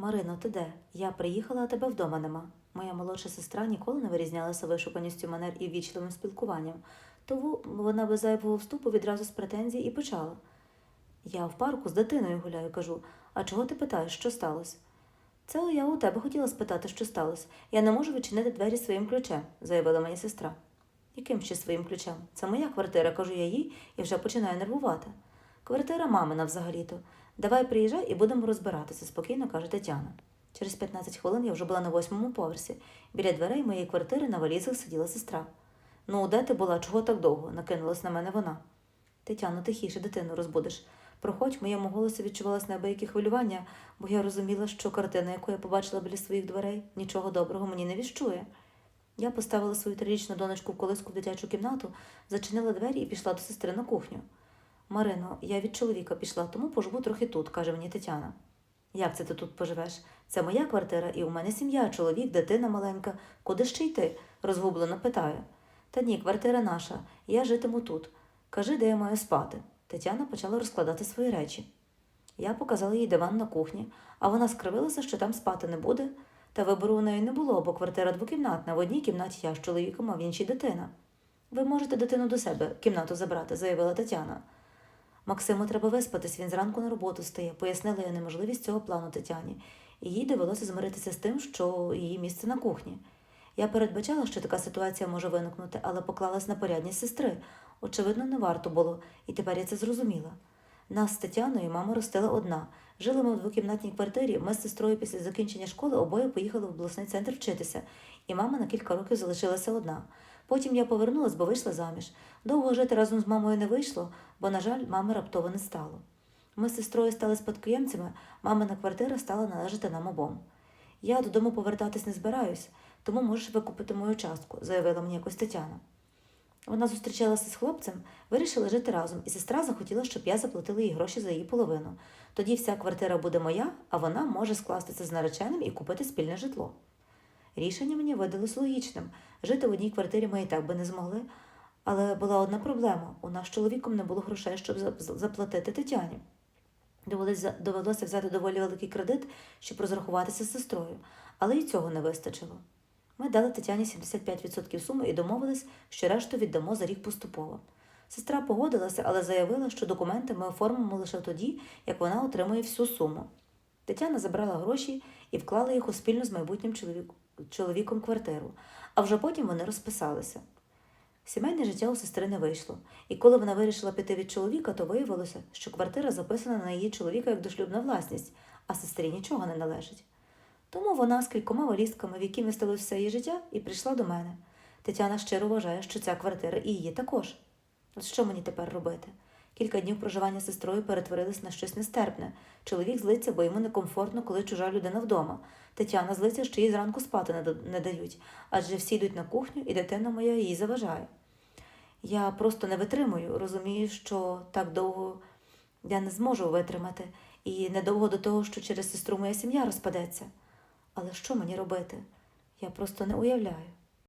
Марино, ти де? Я приїхала, а тебе вдома нема. Моя молодша сестра ніколи не вирізнялася вишуканістю манер і ввічливим спілкуванням, тому вона без зайвого вступу відразу з претензій і почала. Я в парку з дитиною гуляю, кажу, а чого ти питаєш, що сталося? Це я у тебе хотіла спитати, що сталося. Я не можу відчинити двері своїм ключем, заявила мені сестра. Яким ще своїм ключем? Це моя квартира, кажу я їй і вже починаю нервувати. Квартира мамина взагалі-то. Давай приїжджай і будемо розбиратися, спокійно каже Тетяна. Через 15 хвилин я вже була на восьмому поверсі. Біля дверей моєї квартири на валізах сиділа сестра. Ну, де ти була? Чого так довго? накинулась на мене вона. Тетяно, тихіше, дитину розбудиш. Проходь, в моєму голосі відчувалось неабияке хвилювання, бо я розуміла, що картина, яку я побачила біля своїх дверей, нічого доброго мені не віщує. Я поставила свою трирічну донечку в колиску в дитячу кімнату, зачинила двері і пішла до сестри на кухню. Марино, я від чоловіка пішла, тому поживу трохи тут, каже мені Тетяна. Як це ти тут поживеш? Це моя квартира, і у мене сім'я, чоловік, дитина маленька. Куди ще йти? розгублено питаю. Та ні, квартира наша, я житиму тут. Кажи, де я маю спати. Тетяна почала розкладати свої речі. Я показала їй диван на кухні, а вона скривилася, що там спати не буде. Та вибору у неї не було, бо квартира двокімнатна. В одній кімнаті я з чоловіком, а в іншій дитина. Ви можете дитину до себе кімнату забрати, заявила Тетяна. Максиму треба виспатись, він зранку на роботу стає, пояснила я неможливість цього плану Тетяні, і їй довелося змиритися з тим, що її місце на кухні. Я передбачала, що така ситуація може виникнути, але поклалась на порядність сестри. Очевидно, не варто було, і тепер я це зрозуміла. Нас з Тетяною мама ростила одна. Жили ми в двокімнатній квартирі. Ми з сестрою після закінчення школи обоє поїхали в обласний центр вчитися, і мама на кілька років залишилася одна. Потім я повернулась, бо вийшла заміж. Довго жити разом з мамою не вийшло, бо, на жаль, мами раптово не стало. Ми з сестрою стали спадкоємцями, мамина квартира стала належати нам обом. Я додому повертатись не збираюсь, тому можеш викупити мою частку, заявила мені якось Тетяна. Вона зустрічалася з хлопцем, вирішили жити разом, і сестра захотіла, щоб я заплатила їй гроші за її половину. Тоді вся квартира буде моя, а вона може скластися з нареченим і купити спільне житло. Рішення мені видалось логічним. Жити в одній квартирі ми і так би не змогли. Але була одна проблема: у нас з чоловіком не було грошей, щоб заплатити Тетяні. Довелося взяти доволі великий кредит, щоб розрахуватися з сестрою, але й цього не вистачило. Ми дали Тетяні 75% суми і домовились, що решту віддамо за рік поступово. Сестра погодилася, але заявила, що документи ми оформимо лише тоді, як вона отримує всю суму. Тетяна забрала гроші і вклала їх у спільну з майбутнім чоловіком квартиру, а вже потім вони розписалися. Сімейне життя у сестри не вийшло, і коли вона вирішила піти від чоловіка, то виявилося, що квартира записана на її чоловіка як дошлюбна власність, а сестрі нічого не належить. Тому вона з кількома валізками, в які містилось все її життя, і прийшла до мене. Тетяна щиро вважає, що ця квартира і її також. От що мені тепер робити? Кілька днів проживання з сестрою перетворились на щось нестерпне. Чоловік злиться, бо йому некомфортно, коли чужа людина вдома. Тетяна злиться, що їй зранку спати не, дають, адже всі йдуть на кухню, і дитина моя їй заважає. Я просто не витримую, розумію, що так довго я не зможу витримати, і недовго до того, що через сестру моя сім'я розпадеться. Але що мені робити? Я просто не уявляю.